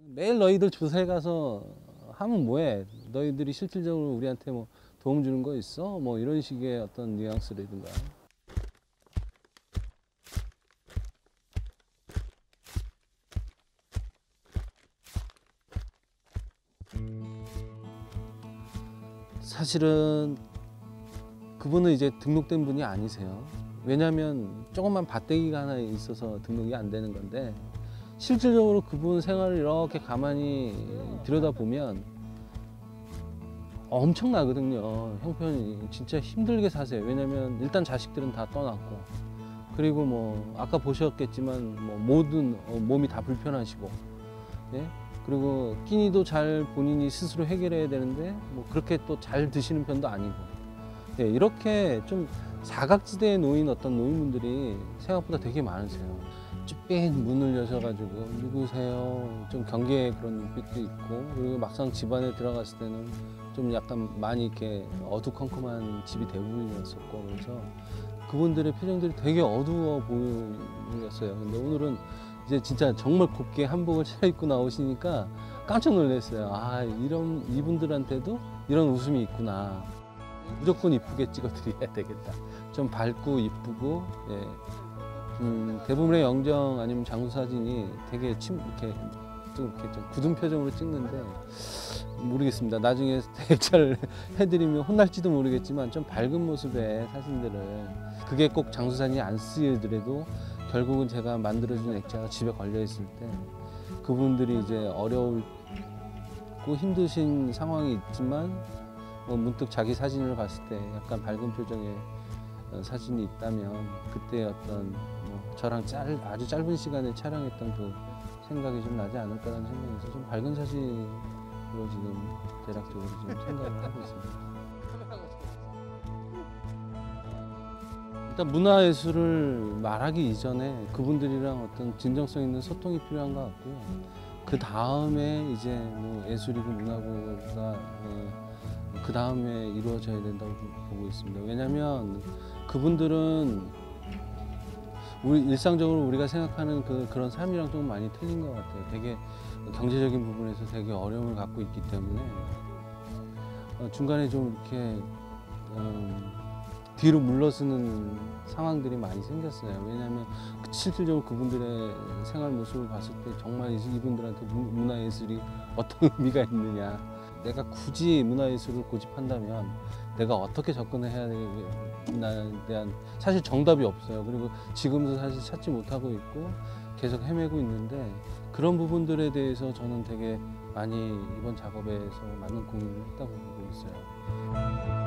매일 너희들 조사에 가서 하면 뭐해? 너희들이 실질적으로 우리한테 뭐 도움 주는 거 있어? 뭐 이런 식의 어떤 뉘앙스라든가. 사실은 그분은 이제 등록된 분이 아니세요. 왜냐하면 조금만 밭대기가 하나 있어서 등록이 안 되는 건데 실질적으로 그분 생활을 이렇게 가만히 들여다보면 엄청나거든요. 형편이 진짜 힘들게 사세요. 왜냐면 일단 자식들은 다 떠났고 그리고 뭐 아까 보셨겠지만 뭐 모든 어, 몸이 다 불편하시고 예? 그리고 끼니도 잘 본인이 스스로 해결해야 되는데 뭐 그렇게 또 잘 드시는 편도 아니고 예, 이렇게 좀 사각지대에 놓인 어떤 노인분들이 생각보다 되게 많으세요. 쭈삣 문을 여셔가지고 누구세요? 좀 경계의 그런 눈빛도 있고 그리고 막상 집 안에 들어갔을 때는 좀 약간 많이 이렇게 어두컴컴한 집이 대부분이었었고 그래서 그분들의 표정들이 되게 어두워 보였어요. 근데 오늘은 이제 진짜 정말 곱게 한복을 차려입고 나오시니까 깜짝 놀랐어요. 아 이런 이분들한테도 이런 웃음이 있구나. 무조건 이쁘게 찍어드려야 되겠다. 좀 밝고 이쁘고 예. 음, 대부분의 영정 아니면 장수 사진이 되게 침 이렇게 좀 이렇게 좀 굳은 표정으로 찍는데 모르겠습니다. 나중에 대처를 해드리면 혼날지도 모르겠지만 좀 밝은 모습의 사진들을 그게 꼭 장수 사진이 안 쓰이더라도 결국은 제가 만들어준 액자가 집에 걸려 있을 때 그분들이 이제 어려울고 힘드신 상황이 있지만 뭐 문득 자기 사진을 봤을 때 약간 밝은 표정의 어, 사진이 있다면 그때 어떤 뭐 저랑 짤, 아주 짧은 시간에 촬영했던 그 생각이 좀 나지 않을까라는 생각에서 좀 밝은 사진으로 지금 대략적으로 지금 생각을 하고 있습니다. 일단 문화예술을 말하기 이전에 그분들이랑 어떤 진정성 있는 소통이 필요한 것 같고요. 그 다음에 이제 뭐 예술이고 문화고가 그 다음에 이루어져야 된다고 보고 있습니다. 왜냐하면 그분들은 우리 일상적으로 우리가 생각하는 그 그런 삶이랑 좀 많이 틀린 것 같아요. 되게 경제적인 부분에서 되게 어려움을 갖고 있기 때문에 어, 중간에 좀 이렇게 음, 뒤로 물러서는 상황들이 많이 생겼어요. 왜냐하면 그 실질적으로 그분들의 생활 모습을 봤을 때 정말 이- 이분들한테 문- 문화예술이 어떤 의미가 있느냐. 내가 굳이 문화예술을 고집한다면 내가 어떻게 접근을 해야 되나에 대한 사실 정답이 없어요. 그리고 지금도 사실 찾지 못하고 있고 계속 헤매고 있는데 그런 부분들에 대해서 저는 되게 많이 이번 작업에서 많은 고민을 했다고 보고 있어요.